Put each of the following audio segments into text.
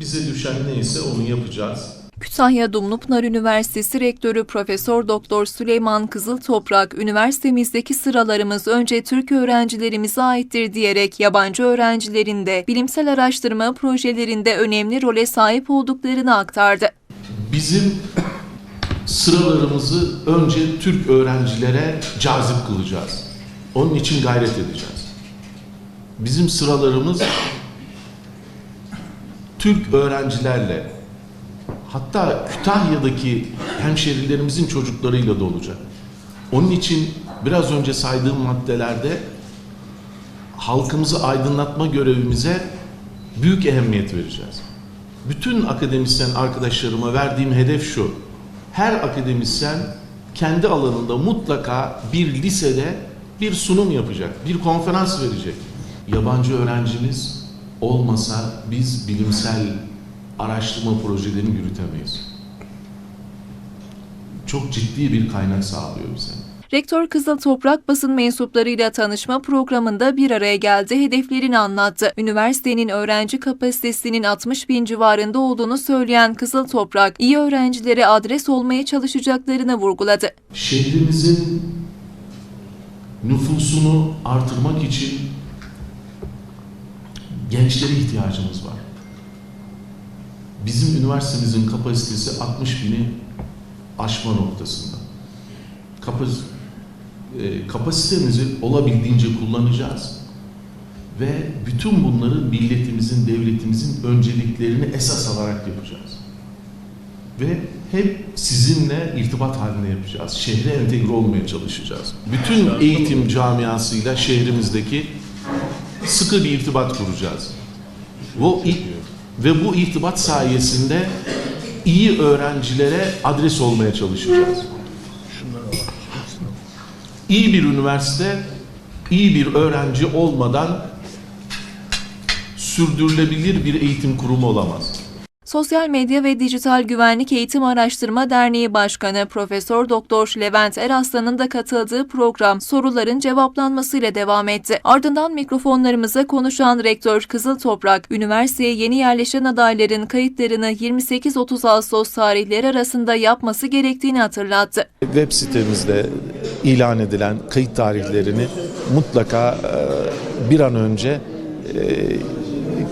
bize düşen neyse onu yapacağız. Kütahya Dumlupınar Üniversitesi Rektörü Profesör Doktor Süleyman Kızıltoprak, üniversitemizdeki sıralarımız önce Türk öğrencilerimize aittir diyerek yabancı öğrencilerin de bilimsel araştırma projelerinde önemli role sahip olduklarını aktardı. Bizim sıralarımızı önce Türk öğrencilere cazip kılacağız. Onun için gayret edeceğiz. Bizim sıralarımız Türk öğrencilerle hatta Kütahya'daki hemşerilerimizin çocuklarıyla da olacak. Onun için biraz önce saydığım maddelerde halkımızı aydınlatma görevimize büyük ehemmiyet vereceğiz. Bütün akademisyen arkadaşlarıma verdiğim hedef şu. Her akademisyen kendi alanında mutlaka bir lisede bir sunum yapacak, bir konferans verecek. Yabancı öğrencimiz olmasa biz bilimsel araştırma projelerini yürütemeyiz. Çok ciddi bir kaynak sağlıyor bize. Rektör Kızıltoprak basın mensuplarıyla tanışma programında bir araya geldi, hedeflerini anlattı. Üniversitenin öğrenci kapasitesinin 60 bin civarında olduğunu söyleyen Kızıltoprak, iyi öğrencilere adres olmaya çalışacaklarını vurguladı. şehrimizin nüfusunu artırmak için gençlere ihtiyacımız var. Bizim üniversitemizin kapasitesi 60 bini aşma noktasında. Kapas e, kapasitemizi olabildiğince kullanacağız. Ve bütün bunları milletimizin, devletimizin önceliklerini esas alarak yapacağız ve hep sizinle irtibat halinde yapacağız. Şehre entegre olmaya çalışacağız. Bütün eğitim camiasıyla şehrimizdeki sıkı bir irtibat kuracağız. Bu ve bu irtibat sayesinde iyi öğrencilere adres olmaya çalışacağız. İyi bir üniversite, iyi bir öğrenci olmadan sürdürülebilir bir eğitim kurumu olamaz. Sosyal Medya ve Dijital Güvenlik Eğitim Araştırma Derneği Başkanı Profesör Doktor Levent Eraslan'ın da katıldığı program soruların cevaplanmasıyla devam etti. Ardından mikrofonlarımıza konuşan Rektör Kızıl Toprak, üniversiteye yeni yerleşen adayların kayıtlarını 28-30 Ağustos tarihleri arasında yapması gerektiğini hatırlattı. Web sitemizde ilan edilen kayıt tarihlerini mutlaka bir an önce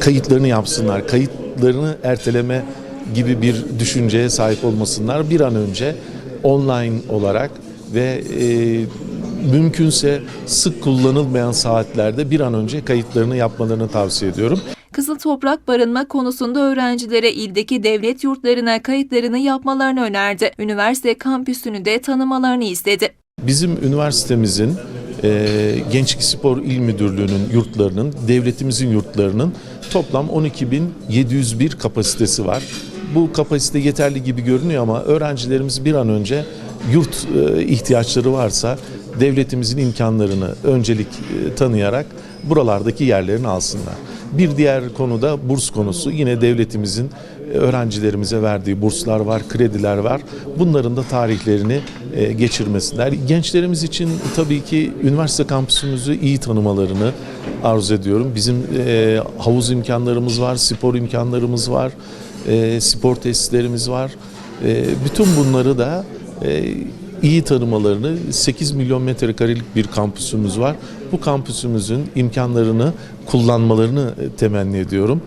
kayıtlarını yapsınlar. Kayıtlarını erteleme gibi bir düşünceye sahip olmasınlar. Bir an önce online olarak ve e, mümkünse sık kullanılmayan saatlerde bir an önce kayıtlarını yapmalarını tavsiye ediyorum. Kızıl Toprak barınma konusunda öğrencilere ildeki devlet yurtlarına kayıtlarını yapmalarını önerdi. Üniversite kampüsünü de tanımalarını istedi. Bizim üniversitemizin e, Gençlik Spor İl Müdürlüğü'nün yurtlarının, devletimizin yurtlarının toplam 12.701 kapasitesi var. Bu kapasite yeterli gibi görünüyor ama öğrencilerimiz bir an önce yurt e, ihtiyaçları varsa devletimizin imkanlarını öncelik e, tanıyarak buralardaki yerlerini alsınlar. Bir diğer konu da burs konusu. Yine devletimizin öğrencilerimize verdiği burslar var, krediler var. Bunların da tarihlerini e, geçirmesinler. Gençlerimiz için tabii ki üniversite kampüsümüzü iyi tanımalarını arzu ediyorum. Bizim e, havuz imkanlarımız var, spor imkanlarımız var, e, spor tesislerimiz var. E, bütün bunları da e, iyi tanımalarını 8 milyon metrekarelik bir kampüsümüz var. Bu kampüsümüzün imkanlarını kullanmalarını temenni ediyorum.